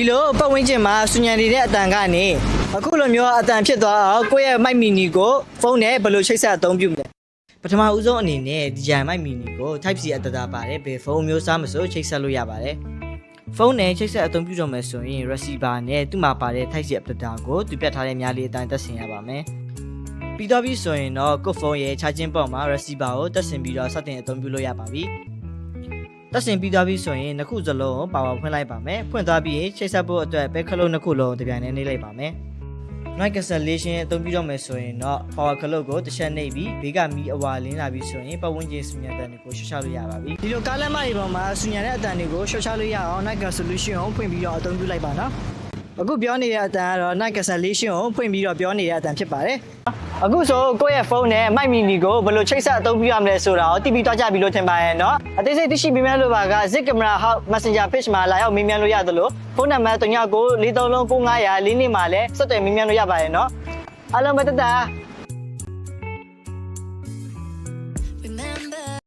ဒီလိုပတ်ဝန်းကျင်မှာဆူညံနေတဲ့အတန်ကနေအခုလိုမျိုးအတန်ဖြစ်သွားအောင်ကိုယ့်ရဲ့မိုက်မီနီကိုဖုန်းနဲ့ဘယ်လိုချိတ်ဆက်အသုံးပြုမလဲပထမဦးဆုံးအနေနဲ့ DJI မိုက်မီနီကို Type C အတတာပါတယ်ဘယ်ဖုန်းမျိုးစားမဆိုချိတ်ဆက်လို့ရပါတယ်ဖုန်းနဲ့ချိတ်ဆက်အသုံးပြုတော့မယ်ဆိုရင် receiver နဲ့သူ့မှာပါတဲ့ Type C အတတာကိုသူပြတ်ထားတဲ့များလေးအတိုင်းတက်ဆင်ရပါမယ်ပြီးတော့ပြီဆိုရင်တော့ကိုယ့်ဖုန်းရဲ့ charging port မှာ receiver ကိုတက်ဆင်ပြီးတော့စတင်အသုံးပြုလို့ရပါပြီ တက်ဆင်ပြီးသွားပြီဆိုရင်နှစ်ခုစလုံးကိုပါဝါဖွင့်လိုက်ပါမယ်ဖွင့်သွားပြီးရင်ချိတ်ဆက်ဖို့အတွက်ဘဲခလုံးနှစ်ခုလုံးတစ်ပြိုင်တည်းနှိပ်လိုက်ပါမယ် night cancellation အသုံးပြုတော့မယ်ဆိုရင်တော့ power clock ကိုတစ်ချက်နှိပ်ပြီးဘေးကမီးအဝါလင်းလာပြီးဆိုရင်ပတ်ဝန်းကျင်ဆူညံတန်တွေကိုရှော့ချလို့ရပါပြီဒီလိုကားလမ်းမတွေပေါ်မှာဆူညံတဲ့အတန်တွေကိုရှော့ချလို့ရအောင် night cancellation ကိုဖွင့်ပြီးတော့အသုံးပြုလိုက်ပါနော် အခုပြောနေတဲ့အတန်ကတော့ night cancellation ကိုဖွင့်ပြီးတော့ပြောနေတဲ့အတန်ဖြစ်ပါတယ်အခုဆိုကိုယ့်ရဲ့ဖုန်းနဲ့ mic mini ကိုဘယ်လိုချိတ်ဆက်အသုံးပြုရမလဲဆိုတာကိုတိပြီးတော့ကြပြီလို့ထင်ပါရဲ့เนาะအသေးစိတ်သိရှိပေးမယ်လို့ပါက Zik Camera Hub Messenger page မှာလာရောက်မေးမြန်းလို့ရသလိုဖုန်းနံပါတ်39ကို43လုံး9500လေးနှစ်မှာလည်းဆက်သွယ်မေးမြန်းလို့ရပါရဲ့เนาะအားလုံးပဲတက်တာ